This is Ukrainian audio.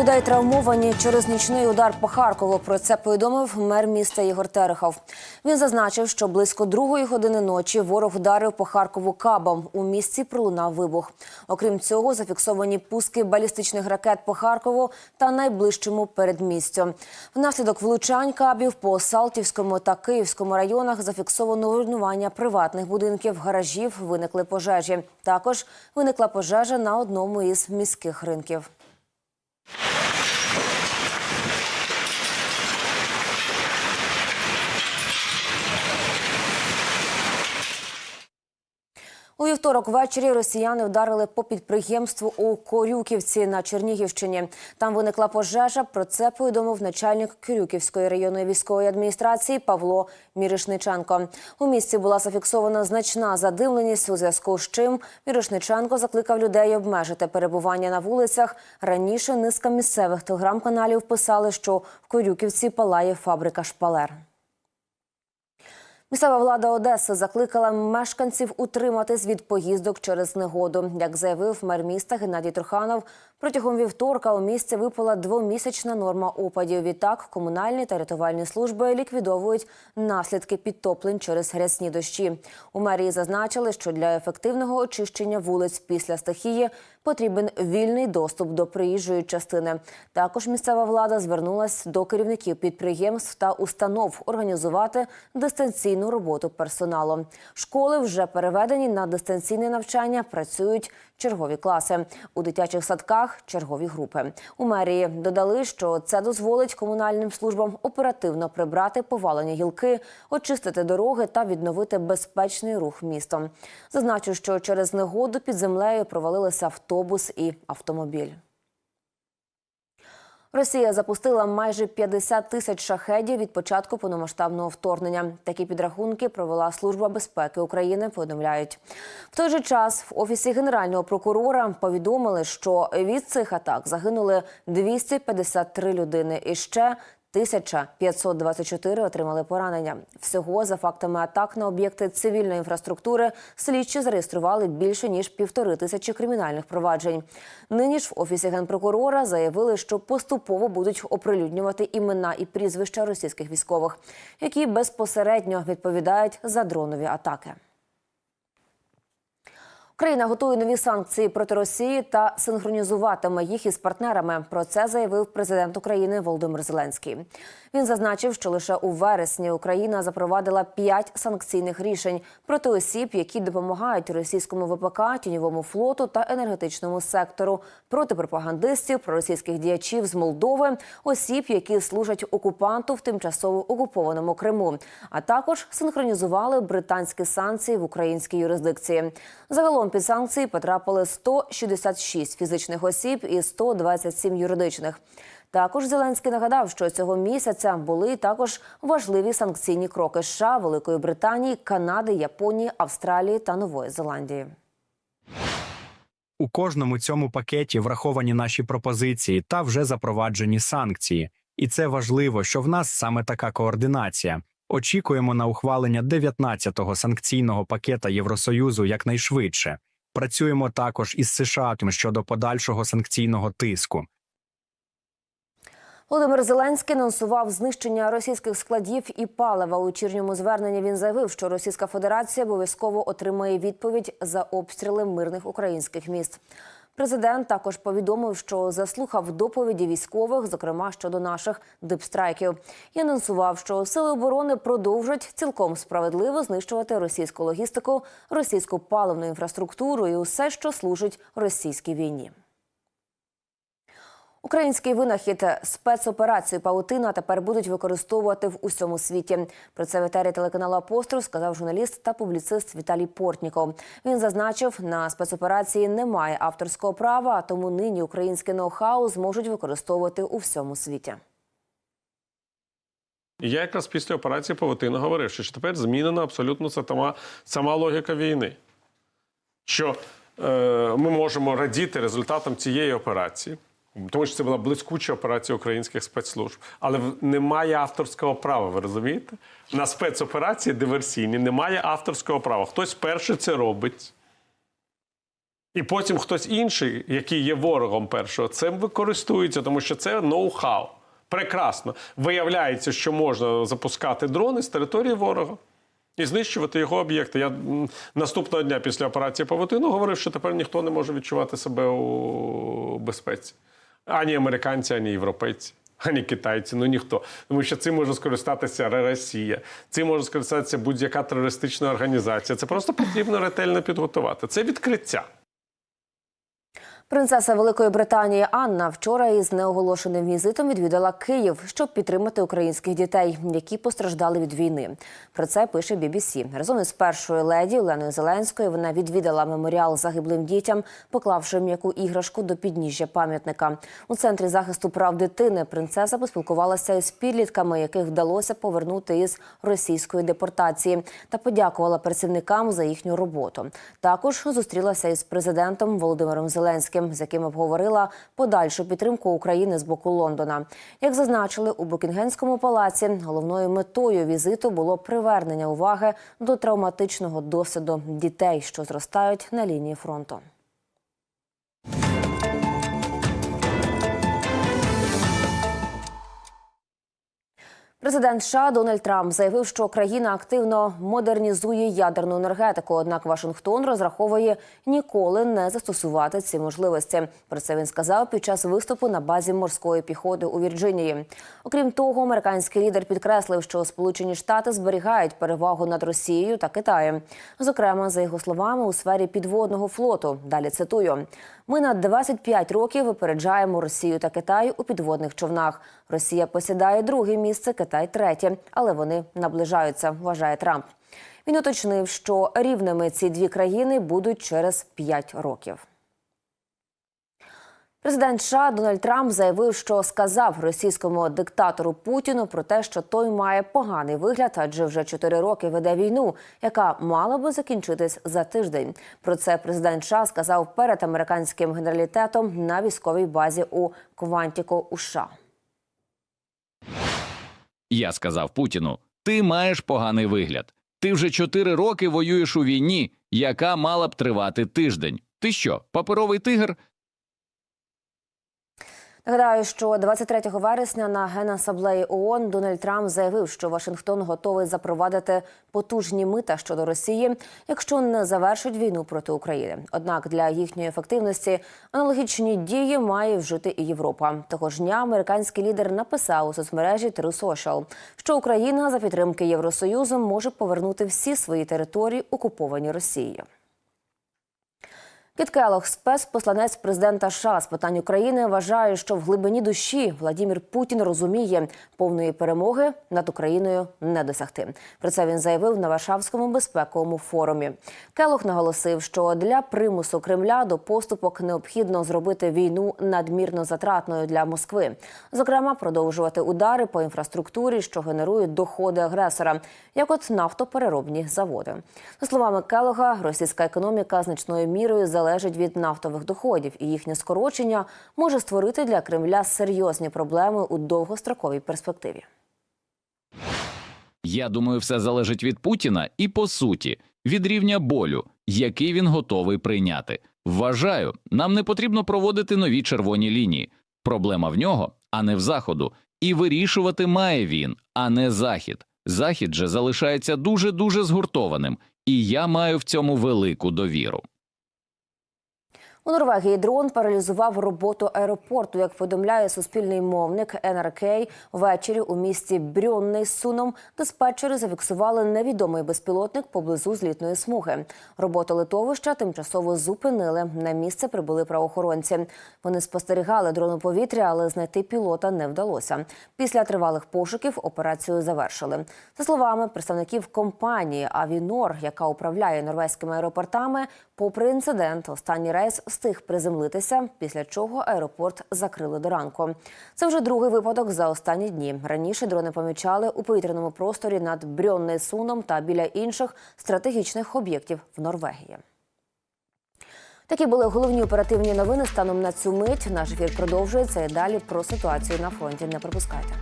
людей травмовані через нічний удар по Харкову. Про це повідомив мер міста Ігор Терехов. Він зазначив, що близько другої години ночі ворог вдарив по Харкову кабом. У місті пролунав вибух. Окрім цього, зафіксовані пуски балістичних ракет по Харкову та найближчому передмістю. Внаслідок влучань кабів по Салтівському та Київському районах зафіксовано руйнування приватних будинків, гаражів, виникли пожежі. Також виникла пожежа на одному із міських ринків. У вівторок ввечері росіяни вдарили по підприємству у Корюківці на Чернігівщині. Там виникла пожежа. Про це повідомив начальник Корюківської районної військової адміністрації Павло Мірошниченко. У місті була зафіксована значна задимленість, у зв'язку з чим Мірошниченко закликав людей обмежити перебування на вулицях. Раніше низка місцевих телеграм-каналів писали, що в Корюківці палає фабрика шпалер. Місцева влада Одеси закликала мешканців утриматись від поїздок через негоду. Як заявив мер міста Геннадій Труханов, протягом вівторка у місті випала двомісячна норма опадів. Відтак комунальні та рятувальні служби ліквідовують наслідки підтоплень через грязні дощі. У мерії зазначили, що для ефективного очищення вулиць після стихії потрібен вільний доступ до приїжджої частини. Також місцева влада звернулась до керівників підприємств та установ організувати дистанційну роботу персоналу. Школи вже переведені на дистанційне навчання. Працюють чергові класи у дитячих садках. Чергові групи у мерії додали, що це дозволить комунальним службам оперативно прибрати повалені гілки, очистити дороги та відновити безпечний рух містом. Зазначу, що через негоду під землею провалилися автобус і автомобіль. Росія запустила майже 50 тисяч шахедів від початку повномасштабного вторгнення. Такі підрахунки провела Служба безпеки України. Повідомляють в той же час в офісі генерального прокурора повідомили, що від цих атак загинули 253 людини і ще 1524 отримали поранення. Всього за фактами атак на об'єкти цивільної інфраструктури слідчі зареєстрували більше ніж півтори тисячі кримінальних проваджень. Нині ж в офісі генпрокурора заявили, що поступово будуть оприлюднювати імена і прізвища російських військових, які безпосередньо відповідають за дронові атаки. Україна готує нові санкції проти Росії та синхронізуватиме їх із партнерами. Про це заявив президент України Володимир Зеленський. Він зазначив, що лише у вересні Україна запровадила п'ять санкційних рішень проти осіб, які допомагають російському ВПК, тіньовому флоту та енергетичному сектору, проти пропагандистів, проросійських діячів з Молдови, осіб, які служать окупанту в тимчасово окупованому Криму, а також синхронізували британські санкції в українській юрисдикції. Загалом під санкції потрапили 166 фізичних осіб і 127 юридичних. Також Зеленський нагадав, що цього місяця були також важливі санкційні кроки США, Великої Британії, Канади, Японії, Австралії та Нової Зеландії. У кожному цьому пакеті враховані наші пропозиції та вже запроваджені санкції. І це важливо, що в нас саме така координація. Очікуємо на ухвалення 19-го санкційного пакета Євросоюзу якнайшвидше. Працюємо також із США щодо подальшого санкційного тиску. Володимир Зеленський анонсував знищення російських складів і палива. У вечірньому зверненні він заявив, що Російська Федерація обов'язково отримає відповідь за обстріли мирних українських міст. Президент також повідомив, що заслухав доповіді військових, зокрема щодо наших дипстрайків, і анонсував, що сили оборони продовжать цілком справедливо знищувати російську логістику, російську паливну інфраструктуру і усе, що служить російській війні. Український винахід спецоперацію Паутина тепер будуть використовувати в усьому світі. Про це в етері телеканалу Апостол сказав журналіст та публіцист Віталій Портніков. Він зазначив, на спецоперації немає авторського права, а тому нині українське ноу-хау зможуть використовувати у всьому світі. Я якраз після операції Павутина говорив, що тепер змінена абсолютно сама, сама логіка війни. Що е, ми можемо радіти результатам цієї операції, тому що це була блискуча операція українських спецслужб. Але немає авторського права, ви розумієте? На спецоперації диверсійні немає авторського права. Хтось перший це робить. І потім хтось інший, який є ворогом першого, цим використовується, тому що це ноу-хау. Прекрасно. Виявляється, що можна запускати дрони з території ворога і знищувати його об'єкти. Я наступного дня після операції Павутину говорив, що тепер ніхто не може відчувати себе у безпеці. Ані американці, ані європейці. Ані китайці, ну ніхто. Тому що цим може скористатися Росія, цим може скористатися будь-яка терористична організація. Це просто потрібно ретельно підготувати. Це відкриття. Принцеса Великої Британії Анна вчора із неоголошеним візитом відвідала Київ, щоб підтримати українських дітей, які постраждали від війни. Про це пише BBC. Разом із першою леді Оленою Зеленською вона відвідала меморіал загиблим дітям, поклавши м'яку іграшку до підніжжя пам'ятника. У центрі захисту прав дитини принцеса поспілкувалася із підлітками, яких вдалося повернути із російської депортації, та подякувала працівникам за їхню роботу. Також зустрілася із президентом Володимиром Зеленським, з яким обговорила подальшу підтримку України з боку Лондона. Як зазначили у Букінгенському палаці, головною метою візиту було привернення уваги до травматичного досвіду дітей, що зростають на лінії фронту. Президент США Дональд Трамп заявив, що країна активно модернізує ядерну енергетику. Однак Вашингтон розраховує ніколи не застосувати ці можливості. Про це він сказав під час виступу на базі морської піхоти у Вірджинії. Окрім того, американський лідер підкреслив, що Сполучені Штати зберігають перевагу над Росією та Китаєм. Зокрема, за його словами, у сфері підводного флоту. Далі цитую: ми на 25 років випереджаємо Росію та Китай у підводних човнах. Росія посідає друге місце, Китай третє, але вони наближаються. Вважає Трамп. Він уточнив, що рівними ці дві країни будуть через 5 років. Президент США Дональд Трамп заявив, що сказав російському диктатору Путіну про те, що той має поганий вигляд, адже вже чотири роки веде війну, яка мала би закінчитись за тиждень. Про це президент США сказав перед американським генералітетом на військовій базі у Квантіко у США. Я сказав Путіну: ти маєш поганий вигляд. Ти вже чотири роки воюєш у війні, яка мала б тривати тиждень. Ти що, паперовий тигр? Нагадаю, що 23 вересня на генасаблеї ООН Дональд Трамп заявив, що Вашингтон готовий запровадити потужні мита щодо Росії, якщо не завершить війну проти України. Однак для їхньої ефективності аналогічні дії має вжити і Європа. Того ж дня американський лідер написав у соцмережі True Social, що Україна за підтримки Євросоюзу може повернути всі свої території, окуповані Росією. Кіт Келох, спецпосланець президента США з питань України, вважає, що в глибині душі Владімір Путін розуміє, повної перемоги над Україною не досягти. Про це він заявив на Варшавському безпековому форумі. Келох наголосив, що для примусу Кремля до поступок необхідно зробити війну надмірно затратною для Москви, зокрема, продовжувати удари по інфраструктурі, що генерують доходи агресора, як от нафтопереробні заводи. За словами Келога, російська економіка значною мірою залежить від нафтових доходів, і їхнє скорочення може створити для Кремля серйозні проблеми у довгостроковій перспективі. Я думаю, все залежить від Путіна і по суті від рівня болю, який він готовий прийняти. Вважаю, нам не потрібно проводити нові червоні лінії. Проблема в нього, а не в заходу. І вирішувати має він, а не захід. Захід же залишається дуже дуже згуртованим, і я маю в цьому велику довіру. У Норвегії дрон паралізував роботу аеропорту. Як повідомляє суспільний мовник НРК, ввечері у місті Брюнний Суном диспетчери зафіксували невідомий безпілотник поблизу злітної смуги. Роботу литовища тимчасово зупинили. На місце прибули правоохоронці. Вони спостерігали дрон у повітря, але знайти пілота не вдалося. Після тривалих пошуків операцію завершили. За словами представників компанії Авінор, яка управляє норвезькими аеропортами, попри інцидент, останній рейс встиг приземлитися, після чого аеропорт закрили до ранку. Це вже другий випадок за останні дні. Раніше дрони помічали у повітряному просторі над Брьоннесуном та біля інших стратегічних об'єктів в Норвегії. Такі були головні оперативні новини станом на цю мить. Наш ефір продовжується і далі про ситуацію на фронті. Не пропускайте.